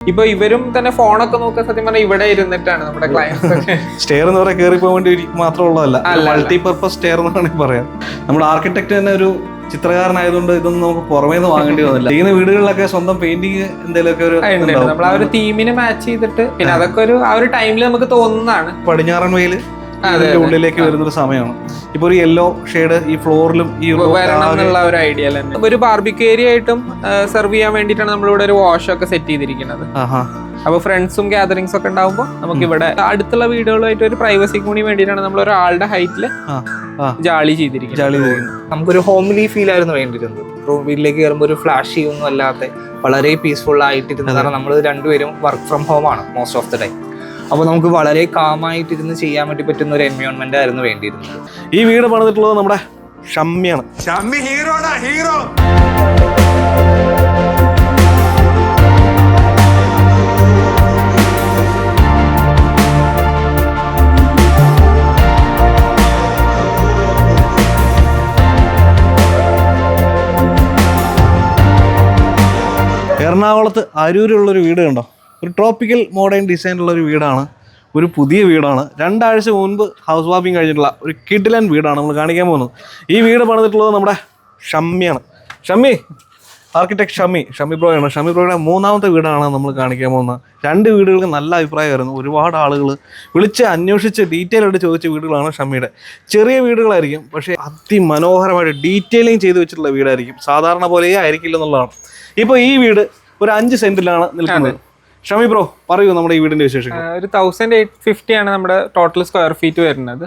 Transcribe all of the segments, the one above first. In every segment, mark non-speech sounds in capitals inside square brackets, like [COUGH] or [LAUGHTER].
ഇപ്പൊ ഇവരും തന്നെ ഫോണൊക്കെ നോക്കാൻ സത്യം പറഞ്ഞാൽ ഇവിടെ ഇരുന്നിട്ടാണ് നമ്മുടെ ക്ലയൻസ് സ്റ്റെയർ എന്ന് പറയാൻ കയറി പോകാൻ വേണ്ടി മാത്രമുള്ളതല്ല. മൾട്ടി പർപ്പസ് സ്റ്റെയർ എന്ന് വേണമെങ്കിൽ പറയാം. നമ്മുടെ ആർക്കിടെക്ട് തന്നെ ഒരു ചിത്രകാരനായതുകൊണ്ട് ഇതൊന്നും നമുക്ക് പുറമേ നിന്ന് വാങ്ങേണ്ടി വന്നില്ല. ചെയ്യുന്ന വീടുകളിലൊക്കെ സ്വന്തം പെയിന്റിങ് എന്തെങ്കിലുമൊക്കെ ഒരു. നമ്മൾ ആ ഒരു തീമിന് മാച്ച് ചെയ്തിട്ട് പിന്നെ അതൊക്കെ ഒരു ആ ഒരു ടൈമിൽ നമുക്ക് തോന്നുന്നതാണ്. പടിഞ്ഞാറൻ വെയിൽ ഇതിന്റെ അതെ. ഉള്ളിലേക്ക് വരുന്ന ഒരു സമയമാണ്. ഇപ്പൊ ഒരു യെല്ലോ ഷെയ്ഡ് ഈ ഫ്ലോറിലും ഈ ഒരു ഐഡിയ ഒരു ബാർബിക്യൂ ഏരിയ ആയിട്ടും സെർവ് ചെയ്യാൻ വേണ്ടിയിട്ടാണ് നമ്മളിവിടെ ഒരു വാഷ് ഒക്കെ സെറ്റ് ചെയ്തിരിക്കുന്നത്. ആഹാ. അപ്പൊ ഫ്രണ്ട്സും ഗ്യാതറിങ്സ് ഒക്കെ ഉണ്ടാവുമ്പോൾ നമുക്ക് ഇവിടെ അടുത്തുള്ള വീടുകളുമായിട്ട് ഒരു പ്രൈവസി കൂടി വേണ്ടിയിട്ടാണ് നമ്മൾ ഒരാളുടെ ഹൈറ്റിൽ ജാളി ചെയ്തിരിക്കുന്നത്. നമുക്കൊരു ഹോംലി ഫീൽ ആയിരുന്നു വേണ്ടിയിരുന്നത്. റൂം വീട്ടിലേക്ക് കയറുമ്പോൾ ഒരു ഫ്ലാഷ് ഒന്നും അല്ലാതെ വളരെ പീസ്ഫുൾ ആയിട്ടിരുന്നു കാരണം നമ്മൾ രണ്ടുപേരും വർക്ക് ഫ്രം ഹോം ആണ് മോസ്റ്റ് ഓഫ് ദ ടൈം അപ്പോൾ നമുക്ക് വളരെ കാമായിട്ടിരുന്ന് ചെയ്യാൻ വേണ്ടി പറ്റുന്ന ഒരു എൻവയോൺമെന്റ് ആയിരുന്നു വേണ്ടിയിരുന്നത്. ഈ വീട് പണിതിട്ടുള്ളത് നമ്മുടെ ഷമ്മിയാണ് ഷമ്മി ഹീറോടാ ഹീറോ എറണാകുളത്ത് അരൂരുള്ളൊരു വീട് കണ്ടോ? ഒരു ട്രോപ്പിക്കൽ മോഡേൺ ഡിസൈനുള്ള ഒരു വീടാണ്. ഒരു പുതിയ വീടാണ്. രണ്ടാഴ്ച മുൻപ് ഹൗസ് വാപ്പിംഗ് കഴിഞ്ഞിട്ടുള്ള ഒരു കിഡ്ലൻ വീടാണ് നമ്മൾ കാണിക്കാൻ പോകുന്നത്. ഈ വീട് പണിതിട്ടുള്ളത് നമ്മുടെ ഷമ്മിയാണ്. ഷമ്മി ആർക്കിടെക്ട് ഷമ്മി ഷമ്മി ബ്രോയാണ് ഷമ്മി ബ്രോയുടെ മൂന്നാമത്തെ വീടാണ് നമ്മൾ കാണിക്കാൻ പോകുന്നത്. രണ്ട് വീടുകൾക്ക് നല്ല അഭിപ്രായമായിരുന്നു ഒരുപാട് ആളുകൾ വിളിച്ച് അന്വേഷിച്ച് ഡീറ്റെയിൽ ആയിട്ട് ചോദിച്ച വീടുകളാണ് ഷമ്മിയുടെ. ചെറിയ വീടുകളായിരിക്കും പക്ഷേ അതിമനോഹരമായിട്ട് ഡീറ്റെയിലിംഗ് ചെയ്ത് വെച്ചിട്ടുള്ള വീടായിരിക്കും. സാധാരണ പോലെയേ ആയിരിക്കില്ല എന്നുള്ളതാണ്. ഇപ്പോൾ ഈ വീട് ഒരു അഞ്ച് സെന്റിലാണ് നിൽക്കുന്നത്. ഷമി ബ്രോ പറയൂ നമ്മുടെ ഈ വീടിന്റെ വിശേഷങ്ങൾ. ഒരു തൗസൻഡ് എയ്റ്റ് ഫിഫ്റ്റി ആണ് നമ്മുടെ ടോട്ടൽ സ്ക്വയർ ഫീറ്റ് വരുന്നത്.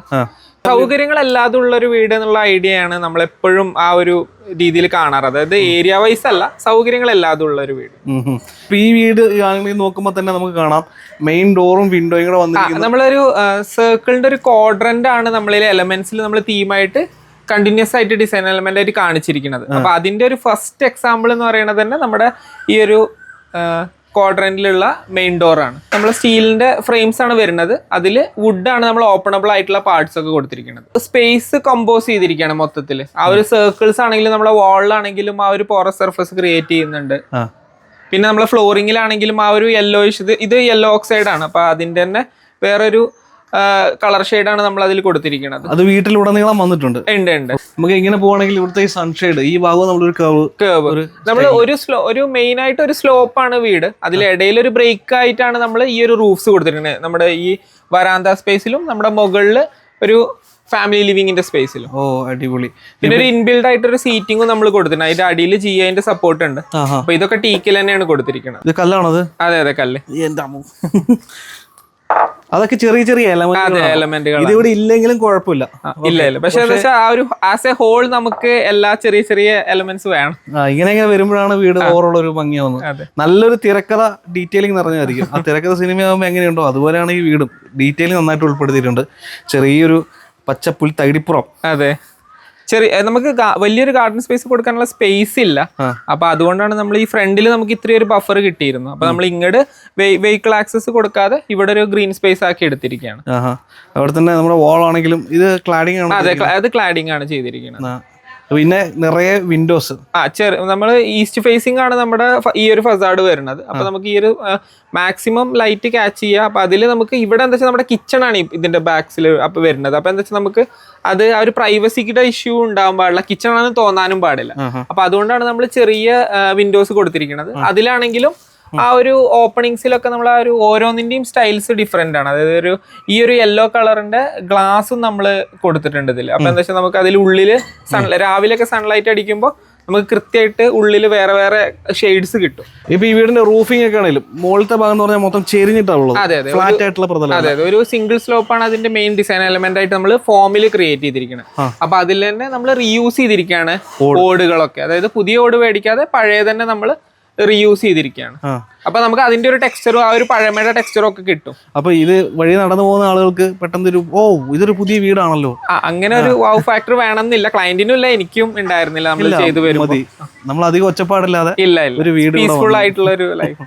സൗകര്യങ്ങൾ അല്ലാതെ ഉള്ള ഒരു വീട് എന്നുള്ള ഐഡിയ ആണ് നമ്മൾ എപ്പോഴും ആ ഒരു രീതിയിൽ കാണാറ്. അതായത് ഏരിയ വൈസ് അല്ല സൗകര്യങ്ങൾ അല്ലാതെ ഉള്ള ഒരു വീട് ഈ വീട് ആണെങ്കിൽ നോക്കുമ്പോൾ തന്നെ നമുക്ക് കാണാം. മെയിൻ ഡോറും വിൻഡോയും കൂടെ വന്നു വന്നിരിക്കുന്നത് നമ്മളൊരു സർക്കിളിന്റെ ഒരു ക്വാഡ്രന്റ് ആണ് നമ്മളിലെ എലമെന്റ്സിൽ നമ്മൾ തീമായിട്ട് കണ്ടിന്യൂസ് ആയിട്ട് ഡിസൈൻ എലമെന്റ് ആയിട്ട് കാണിച്ചിരിക്കുന്നത്. അപ്പൊ അതിന്റെ ഒരു ഫസ്റ്റ് എക്സാമ്പിൾ എന്ന് പറയുന്നത് തന്നെ നമ്മുടെ ഈ ഒരു ക്വാഡ്രന്റിലുള്ള മെയിൻ ഡോറാണ് നമ്മൾ സ്റ്റീലിന്റെ ഫ്രെയിംസ് ആണ് വരുന്നത്. അതിൽ വുഡാണ് നമ്മൾ ഓപ്പണബിൾ ആയിട്ടുള്ള പാർട്സ് ഒക്കെ കൊടുത്തിരിക്കുന്നത്. സ്പേസ് കമ്പോസ് ചെയ്തിരിക്കുകയാണ് മൊത്തത്തിൽ ആ ഒരു സർക്കിൾസ് ആണെങ്കിലും നമ്മുടെ വാളിലാണെങ്കിലും ആ ഒരു പോറ സർഫസ് ക്രിയേറ്റ് ചെയ്യുന്നുണ്ട്. പിന്നെ നമ്മളെ ഫ്ലോറിങ്ങിലാണെങ്കിലും ആ ഒരു യെല്ലോ ഇത് ഇത് യെല്ലോ ഓക്സൈഡ് ആണ്. അപ്പോൾ അതിന്റെ തന്നെ വേറൊരു കളർ ഷെയ്ഡാണ് നമ്മൾ അതിൽ കൊടുത്തിരിക്കുന്നത് അത് വീട്ടിലുടനീളം വന്നിട്ടുണ്ട്. ഉണ്ട് ഉണ്ട്. നമുക്ക് ഇങ്ങനെ പോവാണെങ്കിൽ ഇവിടുത്തെ ഈ സൺഷെയ്ഡ് ഈ ഭാഗവും നമ്മളൊരു കേവ് കേവ് ഒരു നമ്മൾ ഒരു സ്ലോ ഒരു മെയിൻ ആയിട്ട് ഒരു സ്ലോപ്പ് ആണ് വീട്. അതിലിടയിൽ ഒരു ബ്രേക്ക് ആയിട്ടാണ് നമ്മൾ ഈ ഒരു റൂഫ്സ് കൊടുത്തിരിക്കുന്നത് നമ്മുടെ ഈ വരാന്ത സ്പേസിലും നമ്മുടെ മുകളിൽ ഒരു ഫാമിലി ലിവിങ്ങിന്റെ സ്പേസിലും ഓ അടിപൊളി. പിന്നെ ഒരു ഇൻബിൽഡ് ആയിട്ട് ഒരു സീറ്റിംഗും നമ്മൾ കൊടുത്തിട്ടുണ്ട്. അതിന്റെ അടിയിൽ ജി ഐന്റെ സപ്പോർട്ട് ഉണ്ട്. അപ്പൊ ഇതൊക്കെ ടീക്കിൽ തന്നെയാണ് കൊടുത്തിരിക്കുന്നത് ഇത് കല്ലാണത്? അതെ അതെ കല്ല്. എന്താ അതൊക്കെ ചെറിയ ചെറിയ എലമെന്റുകൾ ഇതിവിടെ ഇല്ലെങ്കിലും കുഴപ്പമില്ല. ഇല്ല ഇല്ല. പക്ഷെ ആ ഒരു ആസ് എ ഹോൾ നമുക്ക് എല്ലാ ചെറിയ ചെറിയ എലമെന്റ്സ് വേണം. ഇങ്ങനെ ഇങ്ങനെ വരുമ്പോഴാണ് വീട് ഓവറോൾ ഒരു ഭംഗിയാവുന്നത് നല്ലൊരു തിരക്കഥ ഡീറ്റെയിലിംഗ് നിറഞ്ഞായിരിക്കും ആ തിരക്കഥ സിനിമയാകുമ്പോൾ എങ്ങനെയുണ്ടോ അതുപോലെയാണ് ഈ വീടും. ഡീറ്റെയിലിംഗ് നന്നായിട്ട് ഉൾപ്പെടുത്തിയിട്ടുണ്ട്. ചെറിയൊരു പച്ചപ്പുൽ തൈടിപ്പുറം. അതെ. ചെറിയ നമുക്ക് വലിയൊരു ഗാർഡൻ സ്പേസ് കൊടുക്കാനുള്ള സ്പേസ് ഇല്ല. അപ്പൊ അതുകൊണ്ടാണ് നമ്മൾ ഈ ഫ്രണ്ടിൽ നമുക്ക് ഇത്രയും ഒരു ബഫർ കിട്ടിയിരുന്നു. അപ്പൊ നമ്മൾ ഇങ്ങോട്ട് വെഹിക്കിൾ ആക്സസ് കൊടുക്കാതെ ഇവിടെ ഒരു ഗ്രീൻ സ്പേസ് ആക്കി എടുത്തിരിക്കുകയാണ്. അവിടെ തന്നെ നമ്മുടെ വാൾ ആണെങ്കിലും ഇത് ക്ലാഡിംഗ് ആണ് അതെ അത് ക്ലാഡിംഗ് ആണ് ചെയ്തിരിക്കുന്നത്. പിന്നെ നിറയെ വിൻഡോസ് ആ ചെറു നമ്മൾ ഈസ്റ്റ് ഫേസിംഗ് ആണ് നമ്മുടെ ഈ ഒരു ഫസാഡ് വരുന്നത്. അപ്പൊ നമുക്ക് ഈ ഒരു മാക്സിമം ലൈറ്റ് ക്യാച്ച് ചെയ്യുക അപ്പൊ അതിൽ നമുക്ക് ഇവിടെ എന്താ വെച്ചാൽ നമ്മുടെ കിച്ചൺ ആണ് ഇതിന്റെ ബാക്സിൽ അപ്പൊ വരുന്നത്. അപ്പൊ എന്താ വെച്ചാൽ നമുക്ക് അത് ആ ഒരു പ്രൈവസിയുടെ ഇഷ്യൂ ഉണ്ടാവാൻ പാടില്ല. കിച്ചൺ ആണെന്ന് തോന്നാനും പാടില്ല. അപ്പൊ അതുകൊണ്ടാണ് നമ്മൾ ചെറിയ വിൻഡോസ് കൊടുത്തിരിക്കുന്നത്. അതിലാണെങ്കിലും ആ ഒരു ഓപ്പണിങ്സിലൊക്കെ നമ്മൾ ആ ഒരു ഓരോന്നിന്റെയും സ്റ്റൈൽസ് ഡിഫറെന്റ് ആണ്. അതായത് ഒരു ഈ ഒരു യെല്ലോ കളറിന്റെ ഗ്ലാസും നമ്മൾ കൊടുത്തിട്ടുണ്ട് ഇതിൽ അപ്പൊ എന്താ വെച്ചാൽ നമുക്ക് അതിൽ ഉള്ളിൽ സൺ രാവിലെയൊക്കെ സൺലൈറ്റ് അടിക്കുമ്പോൾ നമുക്ക് കൃത്യമായിട്ട് ഉള്ളിൽ വേറെ വേറെ ഷെയ്ഡ്സ് കിട്ടും. ഇപ്പൊ ഈ വീടിന്റെ റൂഫിംഗ് ഒക്കെ ആണെങ്കിലും മുകളിലത്തെ ഭാഗം എന്ന് പറഞ്ഞാൽ മൊത്തം ചെരിഞ്ഞിട്ടുള്ളത് അതെ, അതെ. ഫ്ലാറ്റ് ആയിട്ടുള്ള പ്രതലം അതെ അതെ. ഒരു സിംഗിൾ സ്ലോപ്പ് ആണ് അതിന്റെ മെയിൻ ഡിസൈൻ എലമെന്റ് ആയിട്ട് നമ്മൾ ഫോമിൽ ക്രിയേറ്റ് ചെയ്തിരിക്കുന്നത്. അപ്പൊ അതിൽ തന്നെ നമ്മൾ റീയൂസ് ചെയ്തിരിക്കുകയാണ് ഓടുകളൊക്കെ. അതായത് പുതിയ ഓട് മേടിക്കാതെ പഴയ തന്നെ നമ്മൾ റീയൂസ് ചെയ്തിരിക്കുകയാണ് അപ്പൊ നമുക്ക് അതിന്റെ ഒരു ടെക്സ്ചറും ആ ഒരു പഴമയുടെ ടെക്സ്ചറും ഒക്കെ കിട്ടും. അപ്പൊ ഇത് വഴി നടന്നു പോകുന്ന ആളുകൾക്ക് പെട്ടെന്ന് ഒരു ഓ ഇതൊരു പുതിയ വീടാണല്ലോ. അങ്ങനെ ഒരു വാവ് ഫാക്ടർ വേണമെന്നില്ല. ക്ലയന്റിനും ഇല്ല എനിക്കും ഉണ്ടായിരുന്നില്ല. നമ്മൾ ചെയ്തു വരുമ്പോൾ നമ്മൾ അധികം ഒച്ചപ്പാടില്ലാതെ ഇല്ല ഇല്ല. ഒരു വീട് പീസ്ഫുൾ ആയിട്ടുള്ള ഒരു ലൈഫ്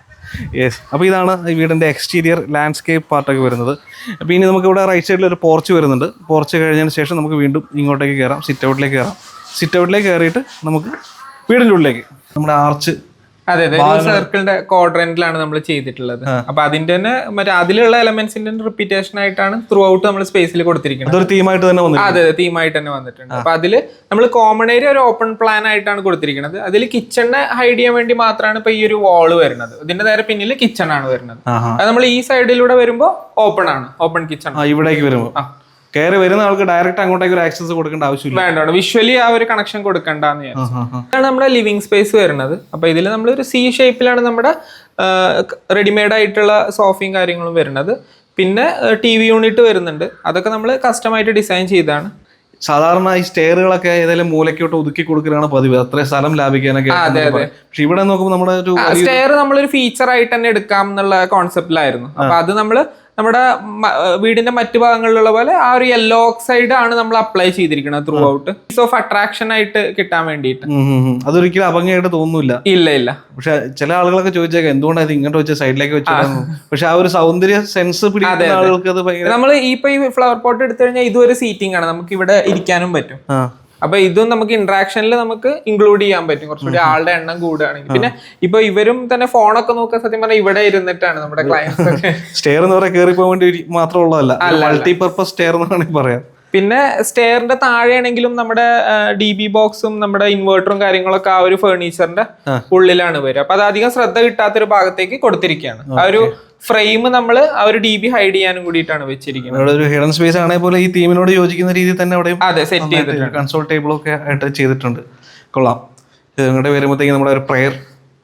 യെസ് അപ്പോൾ ഇതാണ് ഈ വീടിന്റെ എക്സ്റ്റീരിയർ ലാൻഡ്സ്കേപ്പ് പാർട്ടൊക്കെ വരുന്നത്. അപ്പോൾ ഇനി നമുക്ക് ഇവിടെ റൈറ്റ് സൈഡിൽ ഒരു പോർച്ച് വരുന്നുണ്ട്. പോർച്ച് കഴിഞ്ഞതിന് ശേഷം നമുക്ക് വീണ്ടും ഇങ്ങോട്ടേക്ക് കയറാം സിറ്റ് ഔട്ടിലേക്ക് കയറാം സിറ്റ് ഔട്ടിലേക്ക് കയറിയിട്ട് നമുക്ക് വീടിന്റെ ഉള്ളിലേക്ക്. നമ്മുടെ ആർച്ച് അതെ അതെ. സർക്കിളിന്റെ ക്വാഡ്രന്റിലാണ് നമ്മൾ ചെയ്തിട്ടുള്ളത്. അപ്പൊ അതിന്റെ തന്നെ മറ്റേ അതിലുള്ള എലമെന്റ്സിന്റെ റിപ്പീറ്റേഷൻ ആയിട്ടാണ് ത്രൂ ഔട്ട് നമ്മൾ സ്പേസിൽ കൊടുത്തിരിക്കുന്നത് അതൊരു തീമായിട്ട് തന്നെ അതെ അതെ. തീമായിട്ട് തന്നെ വന്നിട്ടുണ്ട്. അപ്പൊ അതിൽ നമ്മൾ കോമൺ ഏരിയ ഒരു ഓപ്പൺ പ്ലാൻ ആയിട്ടാണ് കൊടുത്തിരിക്കുന്നത് അതിൽ കിച്ചണിനെ ഹൈഡ് ചെയ്യാൻ വേണ്ടി മാത്രമാണ് ഇപ്പൊ ഈ ഒരു വാൾ വരുന്നത്. ഇതിന്റെ നേരെ പിന്നിൽ കിച്ചൺ ആണ് വരുന്നത്. അത് നമ്മൾ ഈ സൈഡിലൂടെ വരുമ്പോൾ ഓപ്പൺ ആണ്. ഓപ്പൺ കിച്ചൺ ഇവിടേക്ക് വരുമ്പോൾ. കയറി വരുന്ന ആൾക്ക് ഡയറക്റ്റ് അങ്ങോട്ടേക്ക് ഒരു ആക്സസ് കൊടുക്കേണ്ട ആവശ്യമില്ല. വേണ്ട വിഷ്വലി ആ ഒരു കണക്ഷൻ കൊടുക്കണ്ടെന്ന്. ഇതാണ് നമ്മുടെ ലിവിങ് സ്പേസ് വരുന്നത്. അപ്പൊ ഇതിൽ നമ്മൾ ഒരു സി ഷേപ്പിലാണ് നമ്മുടെ റെഡിമെയ്ഡ് ആയിട്ടുള്ള സോഫയും കാര്യങ്ങളും വരുന്നത്. പിന്നെ ടി വി യൂണിറ്റ് വരുന്നുണ്ട്. അതൊക്കെ നമ്മൾ കസ്റ്റമായിട്ട് ഡിസൈൻ ചെയ്താണ് സാധാരണ ഈ സ്റ്റെയറുകളൊക്കെ ഏതെങ്കിലും മൂലക്കോട്ട് ഒതുക്കി കൊടുക്കലാണ് പതിവ്. അത്രയും സ്ഥലം ലാഭിക്കാനൊക്കെ അതെ, അതെ. പക്ഷെ ഇവിടെ നോക്കുമ്പോൾ നമ്മുടെ ഒരു സ്റ്റെയർ നമ്മളൊരു ഫീച്ചർ ആയിട്ട് തന്നെ എടുക്കാം എന്നുള്ള കോൺസെപ്റ്റിലായിരുന്നു അപ്പൊ അത് നമ്മൾ നമ്മുടെ വീടിന്റെ മറ്റു ഭാഗങ്ങളിലുള്ള പോലെ ആ ഒരു യെല്ലോ ഓക്സൈഡ് ആണ് നമ്മൾ അപ്ലൈ ചെയ്തിരിക്കുന്നത് throughout piece of attraction ആയിട്ട് കിട്ടാൻ വേണ്ടിയിട്ട്. അതൊരിക്കലും അഭംഗിയായിട്ട് തോന്നുന്നില്ല ഇല്ല ഇല്ല. പക്ഷെ ചില ആളുകളൊക്കെ ചോദിച്ചേക്കാം എന്തുകൊണ്ടാണ് ഇത് ഇങ്ങോട്ട് വെച്ച സൈഡിലേക്ക് വെച്ചു പക്ഷെ ആ ഒരു സൗന്ദര്യ സെൻസ് പിടിക്കുന്ന ആളുകൾക്ക് അത് നമ്മൾ ഈ ഇപ്പൊ ഈ ഫ്ലവർ പോട്ട് എടുത്തു കഴിഞ്ഞാൽ ഇതൊരു സീറ്റിംഗ് ആണ്. നമുക്ക് ഇവിടെ ഇരിക്കാനും പറ്റും. അപ്പൊ ഇതും നമുക്ക് ഇന്ററാക്ഷനിൽ നമുക്ക് ഇൻക്ലൂഡ് ചെയ്യാൻ പറ്റും. കുറച്ചുകൂടി ആളുടെ എണ്ണം കൂടുകയാണെങ്കിൽ. പിന്നെ ഇപ്പൊ ഇവരും തന്നെ ഫോണൊക്കെ നോക്കാൻ സത്യം പറഞ്ഞാൽ ഇവിടെ ഇരുന്നിട്ടാണ് നമ്മുടെ ക്ലയൻസ് സ്റ്റെയർ [LAUGHS] എന്ന് പറയാൻ കയറി പോകാൻ വേണ്ടി മാത്രമുള്ളതല്ല മൾട്ടിപർപ്പസ് സ്റ്റെയർ എന്ന് വേണമെങ്കിൽ പറയാം. പിന്നെ സ്റ്റെയറിന്റെ താഴെയാണെങ്കിലും നമ്മുടെ ഡി ബി ബോക്സും നമ്മുടെ ഇൻവേർട്ടറും കാര്യങ്ങളൊക്കെ ആ ഒരു ഫേർണിച്ചറിന്റെ ഉള്ളിലാണ് വരിക. അപ്പൊ അത് അധികം ശ്രദ്ധ കിട്ടാത്തൊരു ഭാഗത്തേക്ക് കൊടുത്തിരിക്കുകയാണ്. ആ ഒരു ഫ്രെയിം നമ്മൾ ആ ഒരു ഡി ബി ഹൈഡ് ചെയ്യാനും കൂടിയിട്ടാണ് വെച്ചിരിക്കുന്നത്. ഒരു ഹിഡൻ സ്പേസ് ആണെങ്കിൽ പോലെ ഈ തീമിനോട് യോജിക്കുന്ന രീതിയിൽ തന്നെ അവിടെ അതെ സെറ്റ് ചെയ്തിട്ടുണ്ട്. കൺസോൾ ടേബിളൊക്കെ ആയിട്ട് ചെയ്തിട്ടുണ്ട്. കൊള്ളാം. നിങ്ങളുടെ വരുമ്പോഴത്തേക്ക് നമ്മുടെ ഒരു പ്രെയർ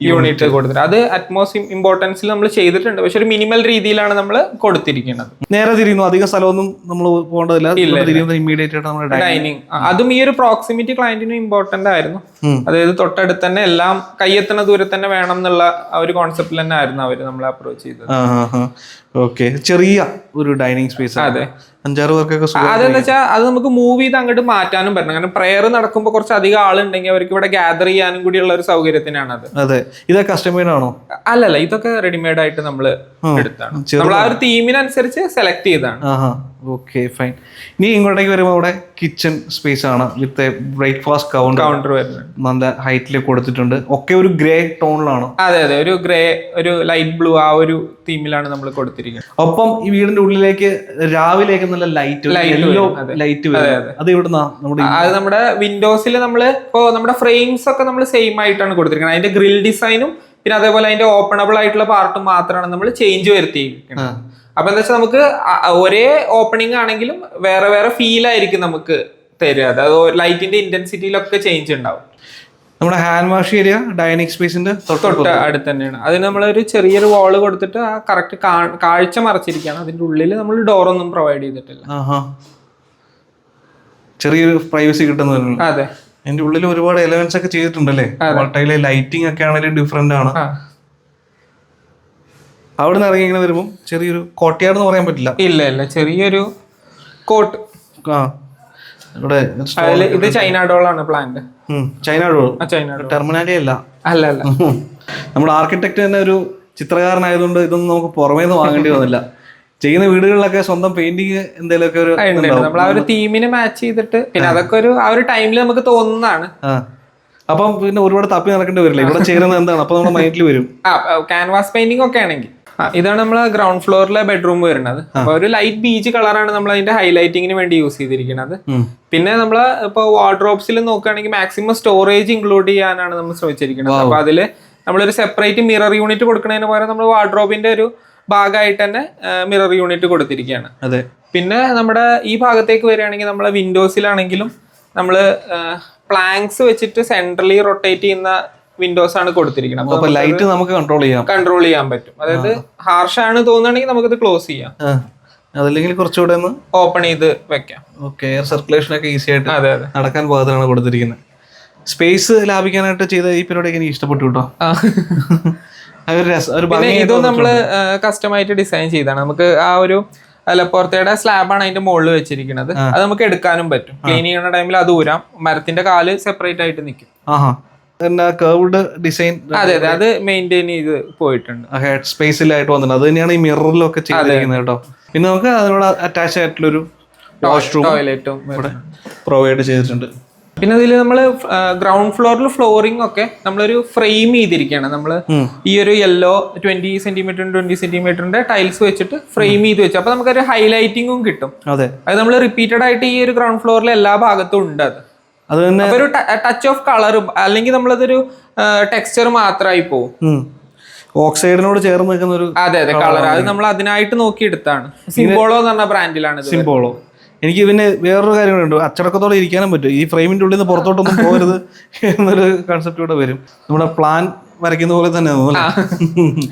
യൂണിറ്റ് കൊടുത്തിട്ട്. അത് അറ്റ്മോസ് ഇമ്പോർട്ടൻസിൽ നമ്മൾ ചെയ്തിട്ടുണ്ട്. പക്ഷെ ഒരു മിനിമൽ രീതിയിലാണ് നമ്മൾ കൊടുത്തിരിക്കുന്നത്. നേരെ തിരിയുന്നു. അധികം സ്ഥലമൊന്നും നമ്മൾ പോകേണ്ടതില്ല ഇമ്മീഡിയറ്റ് ആയിട്ട് നമ്മുടെ ഡൈനിങ് അതും ഈ ഒരു പ്രോക്സിമിറ്റി ക്ലയന്റിനും ഇമ്പോർട്ടന്റ് ആയിരുന്നു. അതായത് തൊട്ടടുത്ത് തന്നെ എല്ലാം കയ്യെത്തുന്ന ദൂരത്ത് തന്നെ വേണം എന്നുള്ള ആ ഒരു കോൺസെപ്റ്റിൽ തന്നെ ആയിരുന്നു അവർ നമ്മളെ അപ്രോച്ച് ചെയ്തത്. ഓക്കെ ചെറിയ ഒരു ഡൈനിങ് സ്പേസ് അതെ. അഞ്ചാറ് പേർക്കൊക്കെ അതെന്ന് വെച്ചാൽ അത് നമുക്ക് മൂവ് ചെയ്ത് അങ്ങോട്ട് മാറ്റാനും പറ്റണം. കാരണം പ്രെയർ നടക്കുമ്പോൾ കുറച്ച് അധികം ആളുണ്ടെങ്കിൽ അവർക്ക് ഇവിടെ ഗ്യാദർ ചെയ്യാനും കൂടിയുള്ള ഒരു സൗകര്യത്തിനാണ് അത് അതെ. ഇത് കസ്റ്റമേഡ് ആണോ? അല്ലല്ല ഇതൊക്കെ റെഡിമെയ്ഡ് ആയിട്ട് നമ്മൾ എടുത്താണ്. നമ്മൾ ആ ഒരു തീമിനനുസരിച്ച് സെലക്ട് ചെയ്താണ്. ഓക്കെ ഫൈൻ ഇനി ഇങ്ങോട്ടേക്ക് വരുമ്പോൾ അവിടെ കിച്ചൺ സ്പേസ് ആണ് വിത്ത് ബ്രേക്ക്ഫാസ്റ്റ് കൗണ്ടർ കൗണ്ടർ വരുന്നത് നല്ല ഹൈറ്റിൽ കൊടുത്തിട്ടുണ്ട്. ഒക്കെ ഒരു ഗ്രേ ടോണിലാണ് അതെ അതെ. ഒരു ഗ്രേ ഒരു ലൈറ്റ് ബ്ലൂ ആ ഒരു തീമിലാണ് നമ്മൾ കൊടുത്തിരിക്കുന്നത്. ഒപ്പം ഈ വീടിന്റെ ഉള്ളിലേക്ക് രാവിലെ നല്ല ലൈറ്റ് യെല്ലോ ലൈറ്റ് അത്. ഇവിടെ നമ്മുടെ അത് നമ്മുടെ വിൻഡോസിൽ നമ്മൾ ഇപ്പോൾ നമ്മുടെ ഫ്രെയിംസ് ഒക്കെ നമ്മൾ സെയിം ആയിട്ടാണ് കൊടുത്തിരിക്കുന്നത്. അതിന്റെ ഗ്രിൽ ഡിസൈനും പിന്നെ അതേപോലെ അതിന്റെ ഓപ്പണബിൾ ആയിട്ടുള്ള പാർട്ടും മാത്രമാണ് നമ്മൾ ചേഞ്ച് വരുത്തിയിരിക്കുന്നത്. അപ്പൊ എന്താ വെച്ചാൽ നമുക്ക് ഒരേ ഓപ്പണിംഗ് ആണെങ്കിലും വേറെ വേറെ ഫീൽ ആയിരിക്കും നമുക്ക് തരിക. അതായത് ലൈറ്റിന്റെ ഇന്റൻസിറ്റിയിലൊക്കെ ചേഞ്ച് ഉണ്ടാവും. നമ്മുടെ ഹാൻഡ് വാഷ് ഏരിയ ഡൈനിങ് സ്പേസിന്റെ തൊട്ട് അടുത്ത് തന്നെയാണ്. അതിന് നമ്മളൊരു ചെറിയൊരു വാൾ കൊടുത്തിട്ട് ആ കറക്റ്റ് കാഴ്ച മറച്ചിരിക്കുകയാണ്. അതിന്റെ ഉള്ളിൽ നമ്മൾ ഡോറൊന്നും പ്രൊവൈഡ് ചെയ്തിട്ടില്ല. ചെറിയൊരു പ്രൈവസി കിട്ടുന്നവരുണ്ട് അതെ. അതിന്റെ ഉള്ളിൽ ഒരുപാട് എലവൻസ് ഒക്കെ ചെയ്തിട്ടുണ്ടല്ലേ? ലൈറ്റിംഗ് ഒക്കെ ആണെങ്കിലും ഡിഫറെന്റ് ആണ്. അവിടെ നിന്ന് ഇറങ്ങി ഇങ്ങനെ വരുമ്പോൾ ചെറിയൊരു കോട്ടയാട് എന്ന് പറയാൻ പറ്റില്ല. ഇല്ല ഇല്ല. ചെറിയൊരു കോട്ട് ആ. ഇവിടെ ഇത് ചൈന ഡോളാണ് പ്ലാന്റ് ഉം, ചൈന ഡോർ ആ ചൈന ഡോൾ ടെർമിനാലി അല്ല. അല്ല അല്ല. നമ്മുടെ ആർക്കിടെക്ട് തന്നെ ഒരു ചിത്രകാരനായതുകൊണ്ട് ഇതൊന്നും നമുക്ക് പുറമേ നിന്ന് വാങ്ങേണ്ടി വന്നില്ല. ചെയ്യുന്ന വീടുകളിലൊക്കെ സ്വന്തം പെയിന്റിങ് എന്തെങ്കിലുമൊക്കെ ഒരു ഉണ്ട്. നമ്മൾ ആ ഒരു തീമിന് മാച്ച് ചെയ്തിട്ട് പിന്നെ അതൊക്കെ ഒരു ആ ഒരു ടൈമിൽ നമുക്ക് തോന്നുന്നതാണ്. ആ. അപ്പം പിന്നെ ഒരുപാട് തപ്പി നടക്കേണ്ടി വരില്ല. ഇവിടെ ചേരുന്നത് എന്താണ്? അപ്പൊ നമ്മുടെ മൈൻഡിൽ വരും. ആ ക്യാൻവാസ് പെയിന്റിംഗ് ഒക്കെ ആണെങ്കിൽ. ഇതാണ് നമ്മൾ ഗ്രൗണ്ട് ഫ്ലോറിലെ ബെഡ്റൂം വരുന്നത്. അപ്പൊ ഒരു ലൈറ്റ് ബീച്ച് കളറാണ് നമ്മൾ അതിന്റെ ഹൈലൈറ്റിങ്ങിന് വേണ്ടി യൂസ് ചെയ്തിരിക്കുന്നത്. പിന്നെ നമ്മൾ ഇപ്പോൾ വാർഡ്രോബ്സിൽ നോക്കുകയാണെങ്കിൽ മാക്സിമം സ്റ്റോറേജ് ഇൻക്ലൂഡ് ചെയ്യാനാണ് നമ്മൾ ശ്രമിച്ചിരിക്കുന്നത്. അപ്പൊ അതിൽ നമ്മളൊരു സെപ്പറേറ്റ് മിറർ യൂണിറ്റ് കൊടുക്കുന്നതിന് പകരം നമ്മൾ വാർഡ്രോബിന്റെ ഒരു ഭാഗമായിട്ട് തന്നെ മിറർ യൂണിറ്റ് കൊടുത്തിരിക്കുകയാണ്. അതെ. പിന്നെ നമ്മുടെ ഈ ഭാഗത്തേക്ക് വരികയാണെങ്കിൽ നമ്മളെ വിൻഡോസിലാണെങ്കിലും നമ്മൾ പ്ലാങ്ക്സ് വെച്ചിട്ട് സെൻട്രലി റൊട്ടേറ്റ് ചെയ്യുന്ന വിൻഡോസ് ആണ് കൊടുത്തിരിക്കുന്നത്. അപ്പൊ ലൈറ്റ് നമുക്ക് കൺട്രോൾ ചെയ്യാം. കൺട്രോൾ ചെയ്യാൻ പറ്റും. അതായത് ഹാർഷ് ആണ് തോന്നുകയാണെങ്കിൽ നമുക്കിത് ക്ലോസ് ചെയ്യാം. അതല്ലെങ്കിൽ കുറച്ചുകൂടെ ഒന്ന് ഓപ്പൺ ചെയ്ത് വെക്കാം. ഓക്കെ എയർ സർക്കുലേഷൻ ഒക്കെ ഈസി ആയിട്ട് അതെ അതെ. നടക്കാൻ പാകത്തിനാണ് കൊടുത്തിരിക്കുന്നത്. സ്പേസ് ലാഭിക്കാനായിട്ട് ചെയ്ത ഈ പരിപാടി എനിക്ക് ഇഷ്ടപ്പെട്ടു കേട്ടോ. ഇതും നമ്മൾ കസ്റ്റമായിട്ട് ഡിസൈൻ ചെയ്താണ്. നമുക്ക് ആ ഒരു അലപ്പുറത്തയുടെ സ്ലാബാണ് അതിന്റെ മുകളിൽ വെച്ചിരിക്കുന്നത്. അത് നമുക്ക് എടുക്കാനും പറ്റും. ക്ലീൻ ചെയ്യുന്ന ടൈമിൽ അത് ഊരാം. മരത്തിന്റെ കാൽ സെപ്പറേറ്റ് ആയിട്ട് നിൽക്കും. പിന്നെ കേർവ്ഡ് ഡിസൈൻ അതെ അതെ. അത് മെയിന്റെയിൻ ചെയ്ത് പോയിട്ടുണ്ട്. ഹെഡ് സ്പേസിലായിട്ട് വന്നിട്ടുണ്ട്. അത് തന്നെയാണ് ഈ മിററിലൊക്കെ ചെയ്തിരിക്കുന്നത് കേട്ടോ. പിന്നെ നമുക്ക് അതിനോട് അറ്റാച്ച് ആയിട്ടുള്ള ഒരു വാഷ്റൂം ടോയ്ലറ്റും ഇവിടെ പ്രൊവൈഡ് ചെയ്തിട്ടുണ്ട്. പിന്നെ ഇതിൽ നമ്മൾ ഗ്രൗണ്ട് ഫ്ലോറിൽ ഫ്ലോറിംഗ് ഒക്കെ നമ്മളൊരു ഫ്രെയിം ചെയ്തിരിക്കുകയാണ്. നമ്മൾ ഈ ഒരു യെല്ലോ ട്വന്റി സെന്റിമീറ്റർ ട്വന്റി സെന്റിമീറ്ററിന്റെ ടൈൽസ് വെച്ചിട്ട് ഫ്രെയിം ചെയ്ത് വെച്ചു. അപ്പൊ നമുക്കൊരു ഹൈലൈറ്റിങ്ങും കിട്ടും. അതെ. അത് നമ്മൾ റിപ്പീറ്റഡ് ആയിട്ട് ഈ ഒരു ഗ്രൗണ്ട് ഫ്ലോറിൽ എല്ലാ ഭാഗത്തും ഉണ്ട് അത്. അത് തന്നെ ഒരു ടച്ച് ഓഫ് കളർ അല്ലെങ്കിൽ നമ്മളതൊരു ടെക്സ്ചർ മാത്രമായി പോകും ഓക്സൈഡിനോട് ചേർന്ന് നിൽക്കുന്ന ഒരു അതെ അതെ കളർ അത് നമ്മൾ അതിനായിട്ട് നോക്കിയെടുത്താണ് സിംബോളോ എന്ന് പറഞ്ഞ ബ്രാൻഡിലാണ് സിംബോളോ എനിക്ക് പിന്നെ വേറൊരു കാര്യം കൂടെ ഉണ്ട്. അച്ചടക്കത്തോടെ ഇരിക്കാനും പറ്റും. ഈ ഫ്രെയിമിന്റെ ഉള്ളിൽ നിന്ന് പുറത്തോട്ടൊന്നും പോകരുത് [LAUGHS] എന്നൊരു കൺസെപ്റ്റ് കൂടെ വരും. നമ്മുടെ പ്ലാൻ വരയ്ക്കുന്ന പോലെ തന്നെ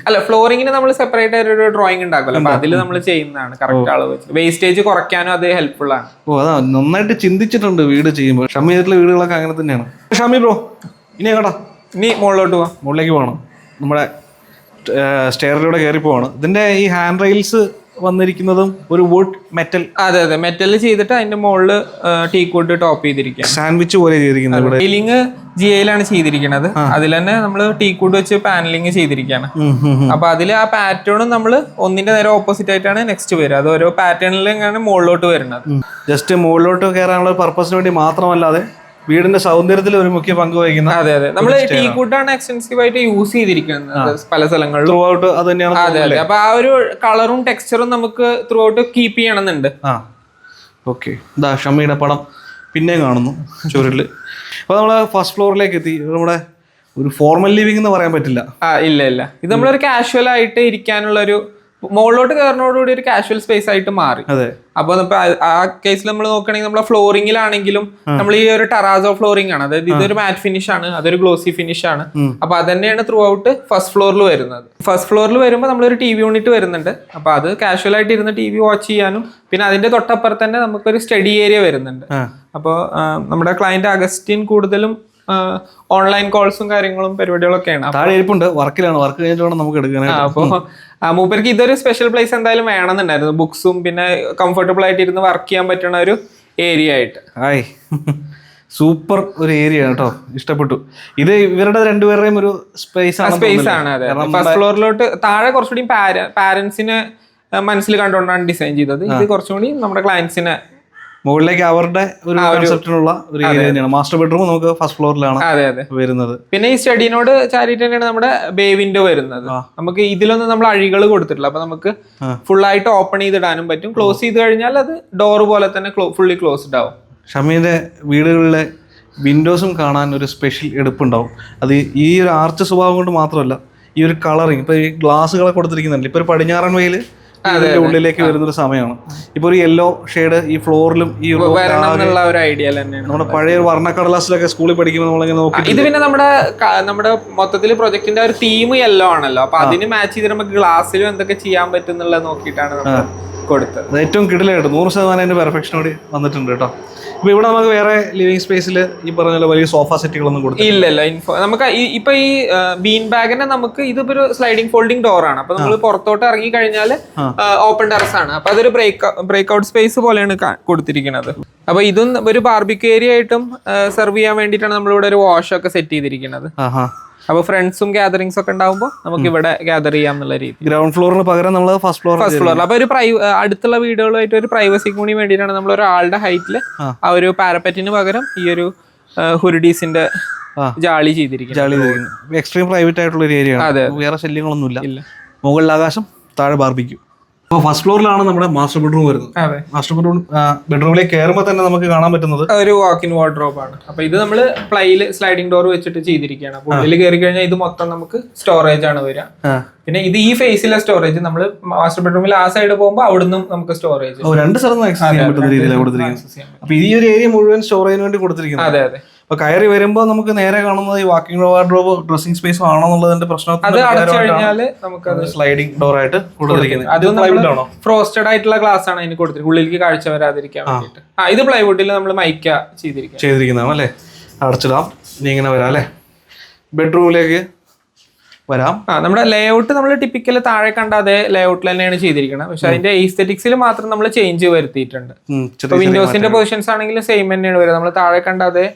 അല്ല ഫ്ലോറിങ്ങിന് നമ്മൾ സെപ്പറേറ്റ് ആയിട്ട് ഒരു ഡ്രോയിങ് ഉണ്ടാക്കുമല്ലോ. അപ്പൊ അതിൽ നമ്മൾ ചെയ്യുന്നതാണ്. കറക്റ്റ് അളവ് വെച്ച്. വേസ്റ്റേജ് കുറയ്ക്കാനും അത് ഹെൽപ്ഫുൾ ആണ്. ഓ അതാ നന്നായിട്ട് ചിന്തിച്ചിട്ടുണ്ട് വീട് ചെയ്യുമ്പോൾ. ഷമി ചെയ്തിട്ടുള്ള വീടുകളൊക്കെ അങ്ങനെ തന്നെയാണ്. ഷമി ബ്രോ ഇനി എങ്ങടാ ഇനി മുകളിലോട്ട് പോവാം. മുകളിലേക്ക് പോകണം. നമ്മുടെ സ്റ്റെയറിലൂടെ കയറി പോവാണ്. ഇതിന്റെ ഈ ഹാൻഡ് റെയിൽസ് വന്നിരിക്കുന്നതും ഒരു വുഡ് മെറ്റൽ അതെ അതെ. മെറ്റൽ ചെയ്തിട്ട് അതിന്റെ മുകളിൽ ടീ വുഡ് ടോപ്പ് ചെയ്തിരിക്കുക സാൻഡ്വിച്ച് പോലെ ചെയ്തിരിക്കുന്നത് ജി ഐയിലാണ് ചെയ്തിരിക്കുന്നത് അതിൽ തന്നെ നമ്മൾ ടീ കൂട്ട് വെച്ച് പാനലിംഗ് ചെയ്തിരിക്കുകയാണ്. അപ്പൊ അതിൽ ആ പാറ്റേണും നമ്മൾ ഒന്നിന്റെ നേരെ ഓപ്പോസിറ്റ് ആയിട്ടാണ് നെക്സ്റ്റ് വരിക. അത് ഓരോ പാറ്റേണിൽ ഇങ്ങനെ മുകളിലോട്ട് വരുന്നത്. ജസ്റ്റ് മുകളിലോട്ട് കയറാനുള്ള പർപ്പസിന് വേണ്ടി മാത്രമല്ലാതെ വീടിന്റെ സൗന്ദര്യത്തിൽ ഒരു മുഖ്യ പങ്ക് വഹിക്കുന്ന അതെ അതെ. നമ്മൾ ടീ കൂട്ടാണ് എക്സ്റ്റൻസീവ് ആയിട്ട് യൂസ് ചെയ്തിരിക്കുന്നത് പല സ്ഥലങ്ങളിലും. ത്രൂ ഔട്ട് അത് തന്നെയാണ് അതെ അതെ. അപ്പൊ ആ ഒരു കളറും ടെക്സ്ചറും നമുക്ക് ത്രൂ ഔട്ട് കീപ്പ് ചെയ്യണമെന്നുണ്ട്. ആ. ഓക്കെ ഇതാ ഷമ്മിയുടെ പടം പിന്നെയും കാണുന്നു ചുരുളിൽ. അപ്പൊ നമ്മൾ ഫസ്റ്റ് ഫ്ലോറിലേക്ക് എത്തി. നമ്മുടെ ഒരു ഫോർമൽ ലിവിംഗ് എന്ന് പറയാൻ പറ്റില്ല. ആ ഇല്ല ഇല്ല. ഇത് നമ്മളൊരു കാഷ്വൽ ആയിട്ട് ഇരിക്കാനുള്ള ഒരു മുകളിലോട്ട് കയറുന്നതോടുകൂടി ഒരു കാഷ്വൽ സ്പേസ് ആയിട്ട് മാറി. അപ്പൊ ആ- കേസിൽ നമ്മൾ നോക്കുകയാണെങ്കിൽ നമ്മളെ ഫ്ലോറിംഗിലാണെങ്കിലും നമ്മൾ ഈ ഒരു ടറാസോ ഫ്ലോറിംഗ് ആണ്. അതായത് ഇതൊരു മാറ്റ് ഫിനിഷ് ആണ് അതൊരു ഗ്ലോസി ഫിനിഷ് ആണ്. അപ്പൊ അത് തന്നെയാണ് ത്രൂ ഔട്ട് ഫസ്റ്റ് ഫ്ലോറിൽ വരുന്നത്. ഫസ്റ്റ് ഫ്ലോറിൽ വരുമ്പോൾ നമ്മളൊരു ടി വി യൂണിറ്റ് വരുന്നുണ്ട്. അപ്പൊ അത് കാഷ്വൽ ആയിട്ട് ഇരുന്ന് ടി വി വാച്ച് ചെയ്യാനും പിന്നെ അതിന്റെ തൊട്ടപ്പുറത്ത് തന്നെ നമുക്കൊരു സ്റ്റഡി ഏരിയ വരുന്നുണ്ട്. അപ്പോൾ നമ്മുടെ ക്ലയന്റ് അഗസ്റ്റിൻ കൂടുതലും ഓൺലൈൻ കോൾസും കാര്യങ്ങളും പരിപാടികളൊക്കെയാണ്. അപ്പൊ- താഴെ ഇരിപ്പുണ്ട്. വർക്കിലാണ് വർക്ക് കഴിഞ്ഞിട്ട് നമുക്ക് എടുക്കാനായിട്ട്. അപ്പൊ ആ, മൂപ്പർക്ക് ഇതൊരു സ്പെഷ്യൽ പ്ലേസ് എന്തായാലും വേണമെന്നുണ്ടായിരുന്നു. ബുക്സും പിന്നെ കംഫർട്ടബിൾ ആയിട്ട് ഇരുന്ന് വർക്ക് ചെയ്യാൻ പറ്റുന്ന ഒരു ഏരിയ ആയിട്ട്. ഹായ്. സൂപ്പർ ഒരു ഏരിയ ആണ് കേട്ടോ. ഇഷ്ടപ്പെട്ടു. ഇത് ഇവരുടെ രണ്ടുപേരുടെയും ഒരു സ്പേസ് ആണ് സ്പേസ് ആണ് അതെ. ഫസ്റ്റ് ഫ്ലോറിലോട്ട് താഴെ കുറച്ചുകൂടി പാരന്റ്സിനെ മനസ്സിൽ കണ്ടുകൊണ്ടാണ് ഡിസൈൻ ചെയ്തത്. ഇത് കുറച്ചുകൂടി നമ്മുടെ ക്ലയൻസിനെ മുകളിലേക്ക് അവരുടെ ഒരു കൺസെപ്റ്റിനുള്ള ഒരു ഏരിയ തന്നെയാണ്. മാസ്റ്റർ ബെഡ്റൂം നമുക്ക് ഫസ്റ്റ് ഫ്ലോറിലാണ് അതെ അതെ. വരുന്നത്. പിന്നെ ഈ സ്റ്റഡിനോട് ചാരിറ്റി തന്നെയാണ് നമ്മുടെ ബേ വിൻഡോ വരുന്നത്. നമുക്ക് ഇതിലൊന്നും നമ്മൾ അഴികൾ കൊടുത്തിട്ടില്ല. അപ്പൊ നമുക്ക് ഫുൾ ആയിട്ട് ഓപ്പൺ ചെയ്തിടാനും പറ്റും. ക്ലോസ് ചെയ്ത് കഴിഞ്ഞാൽ അത് ഡോർ പോലെ തന്നെ ഫുള്ളി ക്ലോസ്ഡ് ആവും. ഷമീന്റെ വീടുകളിലെ വിൻഡോസും കാണാൻ ഒരു സ്പെഷ്യൽ എടുപ്പുണ്ടാവും. അത് ഈ ഒരു ആർച്ച് സ്വഭാവം കൊണ്ട് മാത്രമല്ല ഈ ഒരു കളറിങ് ഇപ്പൊ ഈ ഗ്ലാസ്സുകളെ കൊടുത്തിരിക്കുന്നുണ്ട് ഇപ്പൊ ഒരു പടിഞ്ഞാറൻ വെയിൽ ഇതിന്റെ ഉള്ളിലേക്ക് വരുന്ന ഒരു സമയമാണ്. ഇപ്പൊ ഒരു യെല്ലോ ഷെയ്ഡ് ഈ ഫ്ലോറിലും ഈ ഒരു ഐഡിയ തന്നെയാണ്. നമ്മുടെ പഴയ വർണക്കടലാസിലൊക്കെ സ്കൂളിൽ പഠിക്കുമ്പോൾ നമ്മളിങ്ങനെ നോക്കി ഇത് പിന്നെ നമ്മുടെ നമ്മുടെ മൊത്തത്തിൽ പ്രൊജക്ടിന്റെ ഒരു തീം യെല്ലോ ആണല്ലോ. അപ്പൊ അതിന് മാച്ച് ചെയ്ത് നമുക്ക് ഗ്ലാസ്സിലും എന്തൊക്കെ ചെയ്യാൻ പറ്റും നോക്കിയിട്ടാണ് കൊടുത്തത്. ഏറ്റവും കിടിലായിട്ട് നൂറ് ശതമാനം അതിന്റെ പെർഫെക്ഷനോട് വന്നിട്ടുണ്ട് കേട്ടോ. ഇപ്പൊ ഇവിടെ നമുക്ക് വേറെ ലിവിംഗ് സ്പേസിൽ ഈ പറഞ്ഞ പോലെ വലിയ സോഫ സെറ്റുകളൊന്നും കൊടുത്തു ഇല്ല ഇല്ല ഇൻഫോ നമുക്ക് ഇപ്പൊ ഈ ബീൻ ബാഗിനെ നമുക്ക് ഇതിപ്പോ ഒരു സ്ലൈഡിംഗ് ഫോൾഡിംഗ് ഡോർ ആണ്. അപ്പൊ നമ്മൾ പുറത്തോട്ട് ഇറങ്ങി കഴിഞ്ഞാൽ ഓപ്പൺ ടെറസ് ആണ്. അപ്പൊ അതൊരു ബ്രേക്ക് ബ്രേക്ക് ഔട്ട് സ്പേസ് പോലെയാണ് കൊടുത്തിരിക്കുന്നത്. അപ്പൊ ഇതും ഒരു ബാർബിക്യൂ ഏരിയ ആയിട്ടും സെർവ് ചെയ്യാൻ വേണ്ടിയിട്ടാണ് നമ്മളിവിടെ ഒരു വാഷ് ഒക്കെ സെറ്റ് ചെയ്തിരിക്കുന്നത്. ആഹാ അപ്പൊ ഫ്രണ്ട്സും ഗ്യാതറിങ്സ് ഒക്കെ ഉണ്ടാവുമ്പോ നമുക്ക് ഇവിടെ ഗ്യാദർ ചെയ്യാം എന്നുള്ള രീതി. ഗ്രൗണ്ട് ഫ്ലോറിന് പകരം നമ്മൾ ഫസ്റ്റ് ഫ്ലോർ ഫസ്റ്റ് ഫ്ലോറിൽ അപ്പൊ ഒരു പ്രൈ അടുത്തുള്ള വീടുകളുമായിട്ട് ഒരു പ്രൈവസിക്ക് കൂടി വേണ്ടിയിട്ടാണ് നമ്മൾ ഒരാളുടെ ഹൈറ്റിൽ ആ. ഒരു പാരപ്പറ്റിന് പകരം ഈ ഒരു ഹുരുഡീസിന്റെ. ജാളി ചെയ്തിരിക്കുന്നത്. എക്സ്ട്രീം പ്രൈവറ്റ് ആയിട്ടുള്ള ഒരു ഏരിയ വേറെ ശല്യങ്ങളൊന്നുമില്ല. ഇല്ല. മുകളിൽ ആകാശം താഴെ ബാർബിക്കും അപ്പോൾ ഫസ്റ്റ് ഫ്ലോറിലാണ് നമ്മുടെ മാസ്റ്റർ ബെഡ്റൂം വരുന്നത്. അതെ. മാസ്റ്റർ ബെഡ്റൂം ബെഡ്റൂമിലേക്ക് കയറുമ്പോൾ തന്നെ നമുക്ക് കാണാൻ പറ്റുന്നത് ഒരു വാക്ക് ഇൻ വാർഡ്രോബ് ആണ്. അപ്പൊ ഇത് നമ്മൾ പ്ലൈയിൽ സ്ലൈഡിംഗ് ഡോർ വെച്ചിട്ട് ചെയ്തിരിക്കുകയാണ്. അപ്പൊ ഉള്ളിൽ കയറി കഴിഞ്ഞാൽ ഇത് മൊത്തം നമുക്ക് സ്റ്റോറേജ് ആണ് വരിക. പിന്നെ ഇത് ഈ ഫേസിലെ സ്റ്റോറേജ് നമ്മൾ മാസ്റ്റർ ബെഡ്റൂമിൽ ആ സൈഡ് പോകുമ്പോൾ അവിടുന്ന് നമുക്ക് സ്റ്റോറേജ് രണ്ട് സ്ഥലം ആക്സസ് ചെയ്യാൻ പറ്റുന്ന കൊടുത്തിരിക്കുന്നത്. അപ്പൊ ഈ ഒരു ഏരിയ മുഴുവൻ സ്റ്റോറേജിന് വേണ്ടി കൊടുത്തിരിക്കുന്നത്. അതെ അതെ. അപ്പൊ കയറി വരുമ്പോൾ നമുക്ക് നേരെ കാണുന്നത് ഈ വാക്കിംഗ് വാർഡ്രോബ് ഡ്രസ്സിംഗ് സ്പേസ് ആണോ പ്രശ്നം സ്ലൈഡിംഗ് ഡോർ ആയിട്ട് കൊടുത്തിരിക്കുന്നത്. ഫ്രോസ്റ്റഡ് ആയിട്ടുള്ള ഗ്ലാസ് ആണ് അതിന് കൊടുത്തിരിക്കുന്നത്. ഉള്ളിലേക്ക് കാഴ്ച വരാതിരിക്കാൻ വേണ്ടിയിട്ട്. ആ ഇത് പ്ലൈവുഡിൽ നമ്മൾ മൈക്ക ചെയ്തിരിക്കുക. ചെയ്തിരിക്കുന്നതാണ് അല്ലേ? അടച്ചിടാം. ഇനി ഇങ്ങനെ വരാം അല്ലേ? ബെഡ്റൂമിലേക്ക് വരാം. ആ നമ്മുടെ ലേഔട്ട് നമ്മൾ ടിപ്പിക്കൽ താഴെ കണ്ട അതേ ലേഔട്ടിൽ തന്നെയാണ് ചെയ്തിരിക്കുന്നത്. പക്ഷെ അതിന്റെ എയ്സ്തെറ്റിക്സിൽ മാത്രം നമ്മൾ ചേഞ്ച് വരുത്തിയിട്ടുണ്ട്. വിൻഡോസിന്റെ പൊസിഷൻസ് ആണെങ്കിലും സെയിം തന്നെയാണ് വരുന്നത് നമ്മൾ താഴെ കണ്ട അതേ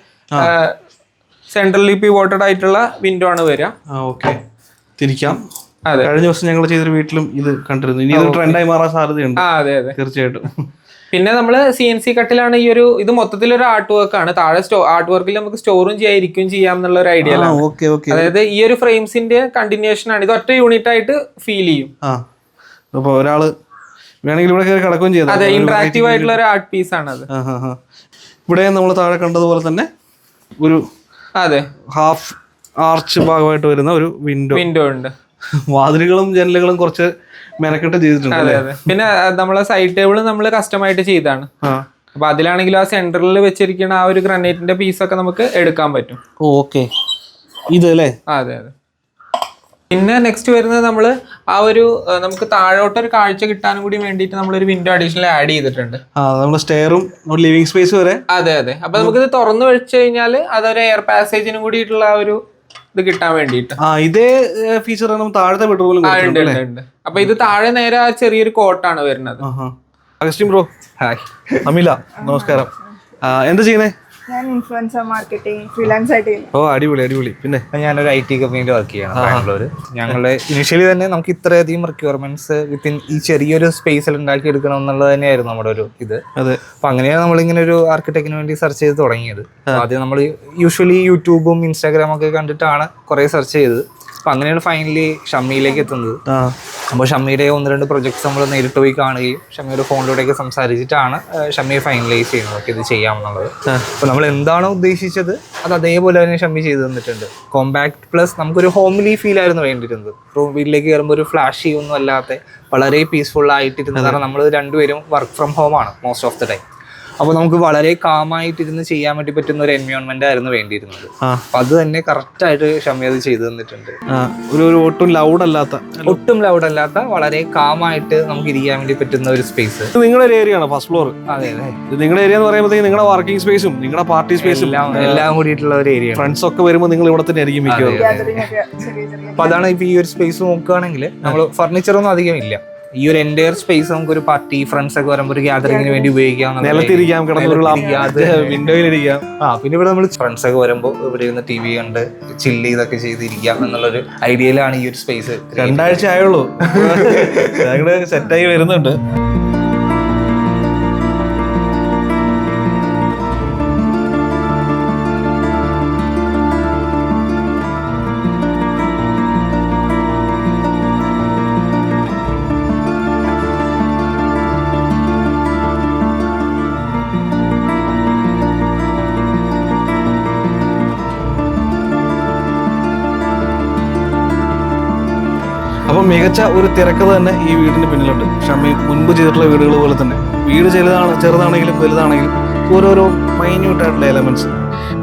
സെൻട്രലി പിവോട്ടഡ് ആയിട്ടുള്ള വിൻഡോ ആണ് വരിക. ഓക്കെ തിരിക്കാം. അതെ. കഴിഞ്ഞ ദിവസം ഞങ്ങൾ ചെയ്തൊരു വീട്ടിലും ഇത് കണ്ടിരുന്നു. ഇനി ഇത് ട്രെൻഡായി മാറാൻ സാധ്യതയുണ്ട്. അതെ അതെ. തീർച്ചയായിട്ടും. പിന്നെ നമ്മൾ സി എൻ സി കട്ടിലാണ് ഈ ഒരു ഇത് മൊത്തത്തിൽ ഒരു ആർട്ട് വർക്ക് ആണ്. താഴെ സ്റ്റോ ആർട്ട് വർക്കിൽ നമുക്ക് സ്റ്റോറും ചെയ്യാം ഇരിക്കും ചെയ്യാം എന്നുള്ള ഒരു ഐഡിയ അതായത് ഈ ഒരു ഫ്രെയിംസിന്റെ കണ്ടിന്യൂഷൻ ആണ്. ഇത് ഒറ്റ യൂണിറ്റ് ആയിട്ട് ഫീൽ ചെയ്യും. അപ്പോൾ ഒരാൾ വേണമെങ്കിൽ ഇവിടെ കയറി കിടക്കുകയും ചെയ്തു അതെ ഇന്ററാക്റ്റീവ് ആയിട്ടുള്ള ഒരു ആർട്ട് പീസ് ആണ് അത് ഇവിടെ നമ്മൾ താഴെ കണ്ടതുപോലെ തന്നെ ഒരു അതെ. ഹാഫ് ആർച്ച് ഭാഗമായിട്ട് വരുന്ന ഒരു വിൻഡോ വിൻഡോ ഉണ്ട്. [LAUGHS] വാതിലുകളും ജനലുകളും കുറച്ച് മെനക്കെട്ട് ചെയ്തിട്ടുണ്ട് അതെ അതെ. പിന്നെ നമ്മളെ സൈഡ് ടേബിൾ നമ്മൾ കസ്റ്റമായിട്ട് ചെയ്താണ്. അപ്പൊ അതിലാണെങ്കിലും ആ സെന്ററിൽ വെച്ചിരിക്കുന്ന ആ ഒരു ഗ്രാനൈറ്റിന്റെ പീസ് ഒക്കെ നമുക്ക് എടുക്കാൻ പറ്റും. ഓക്കെ. ഇത് അല്ലേ? അതെ അതെ. പിന്നെ നെക്സ്റ്റ് വരുന്നത് നമ്മൾ ആ ഒരു നമുക്ക് താഴോട്ട് ഒരു കാഴ്ച കിട്ടാനും കൂടി വേണ്ടിയിട്ട് നമ്മൾ ഒരു വിൻഡോ അഡീഷണൽ ആഡ് ചെയ്തിട്ടുണ്ട്. ആ നമ്മൾ സ്റ്റെയറും ലിവിംഗ് സ്പേസ് വരെ. അതെ അതെ. അപ്പൊ ഇത് തുറന്നു വെച്ച് കഴിഞ്ഞാൽ അതൊരു എയർ പാസേജിനും കൂടിയിട്ടുള്ള ആ ഒരു ഇത് കിട്ടാൻ വേണ്ടിയിട്ട്. ആ ഇതേ ഫീച്ചർ നമ്മൾ താഴത്തെ ബെഡ്റൂമിലും അപ്പൊ ഇത് താഴെ നേരെ ആ ചെറിയൊരു കോട്ടാണ് വരുന്നത്. Augustine bro. ഹായ് അമില നമസ്കാരം. എന്താ ചെയ്യുന്നേ? ഞാൻ ഇൻഫ്ലുവൻസർ മാർക്കറ്റിംഗ് ഫ്രീലാൻസ് ആയിട്ട് ഓ അടിപൊളി അടിപൊളി. പിന്നെ? ഞാനൊരു ഐ ടി കമ്പനിയിൽ വർക്ക് ചെയ്യണം ബാംഗ്ലൂര്. ഞങ്ങളുടെ ഇനിഷ്യലി തന്നെ നമുക്ക് ഇത്രയധികം റിക്വയർമെന്റ്സ് വിത്തിൻ ഈ ചെറിയൊരു സ്പേസിൽ ഉണ്ടാക്കി എടുക്കണം എന്നുള്ളത് തന്നെയായിരുന്നു നമ്മുടെ ഒരു ഇത്. അതെ. അപ്പൊ അങ്ങനെയാണ് നമ്മളിങ്ങനെ ഒരു ആർക്കിടെക്റ്റിന് വേണ്ടി സെർച്ച് ചെയ്ത് തുടങ്ങിയത്. ആദ്യം നമ്മൾ യൂഷ്വലി യൂട്യൂബും ഇൻസ്റ്റാഗ്രാമൊക്കെ കണ്ടിട്ടാണ് കുറെ സെർച്ച് ചെയ്തത്. അപ്പൊ അങ്ങനെയാണ് ഫൈനലി ഷമ്മിയിലേക്ക് എത്തുന്നത്. അപ്പൊ അപ്പോൾ ഷമ്മിയുടെ ഒന്ന് രണ്ട് പ്രൊജക്ട്സ് നമ്മൾ നേരിട്ട് പോയി കാണുകയും ഷമ്മിയുടെ ഫോണിലൂടെയൊക്കെ സംസാരിച്ചിട്ടാണ് ഷമ്മിയെ ഫൈനലൈസ് ചെയ്യുന്നത്. ഒക്കെ ഇത് ചെയ്യാമെന്നുള്ളത്. അപ്പോൾ നമ്മൾ എന്താണോ ഉദ്ദേശിച്ചത് അത് അതേപോലെ തന്നെ ഷമ്മി ചെയ്തു തന്നിട്ടുണ്ട്. കോമ്പാക്ട് പ്ലസ് നമുക്കൊരു ഹോംലി ഫീൽ ആയിരുന്നു വേണ്ടിയിരുന്നത്. റൂം വീട്ടിലേക്ക് കയറുമ്പോൾ ഒരു ഫ്ലാഷി ഒന്നും അല്ലാത്ത വളരെ പീസ്ഫുൾ ആയിട്ടിരുന്നത് കാരണം നമ്മൾ രണ്ടുപേരും വർക്ക് ഫ്രം ഹോം ആണ് മോസ്റ്റ് ഓഫ് ദ ടൈം അപ്പോൾ നമുക്ക് വളരെ കാമായിട്ടിരുന്ന് ചെയ്യാൻ വേണ്ടി പറ്റുന്ന ഒരു എൻവയോൺമെന്റ് ആയിരുന്നു വേണ്ടിയിരുന്നത്. അപ്പൊ അത് തന്നെ കറക്റ്റ് ആയിട്ട് അത് ചെയ്തു തന്നിട്ടുണ്ട്. ഒരു ഒരു ഒട്ടും ലൗഡ് അല്ലാത്ത ഒട്ടും ലൗഡ് അല്ലാത്ത വളരെ കാമായിട്ട് നമുക്ക് ഇരിക്കാൻ വേണ്ടി പറ്റുന്ന ഒരു സ്പേസ് നിങ്ങളുടെ ഏരിയ ആണ് ഫസ്റ്റ് ഫ്ലോർ അതെ അതെ. നിങ്ങളുടെ ഏരിയ എന്ന് പറയുമ്പോൾ നിങ്ങളുടെ വർക്കിംഗ് സ്പേസും നിങ്ങളുടെ പാർട്ടി സ്പേസും എല്ലാം കൂടിയിട്ടുള്ള ഒരു ഏരിയ ഫ്രണ്ട്സ് ഒക്കെ വരുമ്പോൾ നിങ്ങൾ ഇവിടെ തന്നെ ആയിരിക്കും മിക്കവാറും. അപ്പൊ അതാണ് ഇപ്പൊ ഈ ഒരു സ്പേസ് നോക്കുകയാണെങ്കിൽ നമ്മൾ ഫർണിച്ചർ ഒന്നും അധികം ഇല്ല. ഈ ഒരു എന്റയർ സ്പേസ് നമുക്ക് ഒരു പാർട്ടി ഫ്രണ്ട്സ് ഒക്കെ വരുമ്പോൾ ഒരു ഗ്യാദറിംഗിന് വേണ്ടി ഉപയോഗിക്കാം നിലത്തിരിക്കാം വിൻഡോയിലിരിക്കാം ആ പിന്നെ ഇവിടെ നമ്മൾ ഫ്രണ്ട്സ് ഒക്കെ വരുമ്പോൾ ഇവിടെ ഇരുന്ന് ടി വി കണ്ട് ചില്ല് ഇതൊക്കെ ചെയ്തിരിക്കാം എന്നുള്ളൊരു ഐഡിയയിലാണ് ഈ ഒരു സ്പേസ് രണ്ടാഴ്ച ആയുള്ളൂ. ഞങ്ങൾ സെറ്റായി വരുന്നുണ്ട്. മികച്ച ഒരു തിരക്കഥ തന്നെ ഈ വീടിന് പിന്നിലുണ്ട്. ഷമ്മി മുൻപ് ചെയ്തിട്ടുള്ള വീടുകൾ പോലെ തന്നെ വീട് ചെറുതാണ് ചെറുതാണെങ്കിലും വലുതാണെങ്കിലും ഓരോരോ മൈന്യൂട്ടായിട്ടുള്ള എലമെന്റ്സ്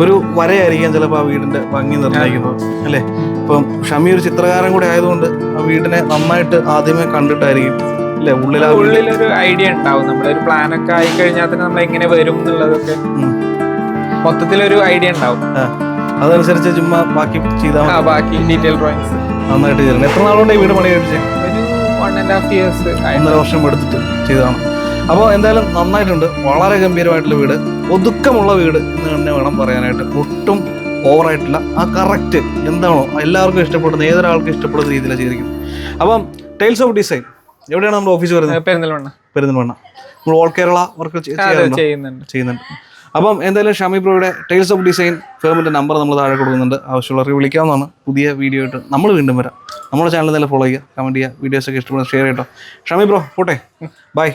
ഒരു വരയായിരിക്കാം ചിലപ്പോൾ ആ വീടിന്റെ ഭംഗി നിർണയിക്കുന്നത്. അല്ലേ? ഇപ്പം ഷമി ഒരു ചിത്രകാരൻ കൂടെ ആയതുകൊണ്ട് ആ വീടിനെ നന്നായിട്ട് ആദ്യമേ കണ്ടിട്ടായിരിക്കും. അല്ലെ? ഉള്ളിൽ ഉള്ളിലൊരു ഐഡിയ ഉണ്ടാവും. നമ്മളൊരു പ്ലാൻ ഒക്കെ ആയി കഴിഞ്ഞാൽ തന്നെ നമ്മൾ എങ്ങനെ വരും എന്നുള്ളതൊക്കെ. മൊത്തത്തിലൊരു ഐഡിയ ഉണ്ടാവും. അതനുസരിച്ച് ചുമ്മാ ബാക്കി ചെയ്താൽ ബാക്കി ഡീറ്റെയിൽ ഡ്രോയിങ്സ് നന്നായിട്ട് ചെയ്തിരുന്നു എത്ര നാളുകൊണ്ട് ഈ വീട് പണി കഴിപ്പിച്ചേ? വൺ ആൻഡ് ഹാഫ് ഇയേഴ്സ് ഒന്നര വർഷം എടുത്തിട്ട് ചെയ്തതാണ്. അപ്പോൾ എന്തായാലും നന്നായിട്ടുണ്ട്. വളരെ ഗംഭീരമായിട്ടുള്ള വീട്. ഒതുക്കമുള്ള വീട് എന്ന് തന്നെ വേണം പറയാനായിട്ട്. ഒട്ടും ഓവറായിട്ടില്ല. ആ കറക്റ്റ് എന്താണോ എല്ലാവർക്കും ഇഷ്ടപ്പെടുന്ന ഏതൊരാൾക്കും ഇഷ്ടപ്പെടുന്ന രീതിയിലാണ് ചെയ്തിരിക്കുന്നത്. അപ്പം ടൈൽസ് ഓഫ് ഡിസൈൻ എവിടെയാണ് നമ്മുടെ ഓഫീസ് വരുന്നത്? പെരുന്തൽമണ്ണ. പെരുന്തൽമണ്ണ. നമ്മൾ ഓൾ കേരള വർക്ക് ചെയ്യുന്നുണ്ട്. ചെയ്യുന്നുണ്ട്. അപ്പം എന്തായാലും ഷമി ബ്രോയുടെ ടൈൽസ് ഓഫ് ഡിസൈൻ ഫേമിന്റെ നമ്പർ നമ്മൾ താഴെ കൊടുക്കുന്നുണ്ട്. ആവശ്യമുള്ളവർക്ക് വിളിക്കാവുന്നതാണ്. പുതിയ വീഡിയോ ആയിട്ട് നമ്മൾ വീണ്ടും വരാം. നമ്മുടെ ചാനൽ തന്നെ ഫോളോ ചെയ്യുക കമന്റ് ചെയ്യുക വീഡിയോസൊക്കെ ഇഷ്ടപ്പെടുന്ന ഷെയർ ചെയ്യട്ടോ. ഷമി ബ്രോ പോട്ടെ. ബൈ.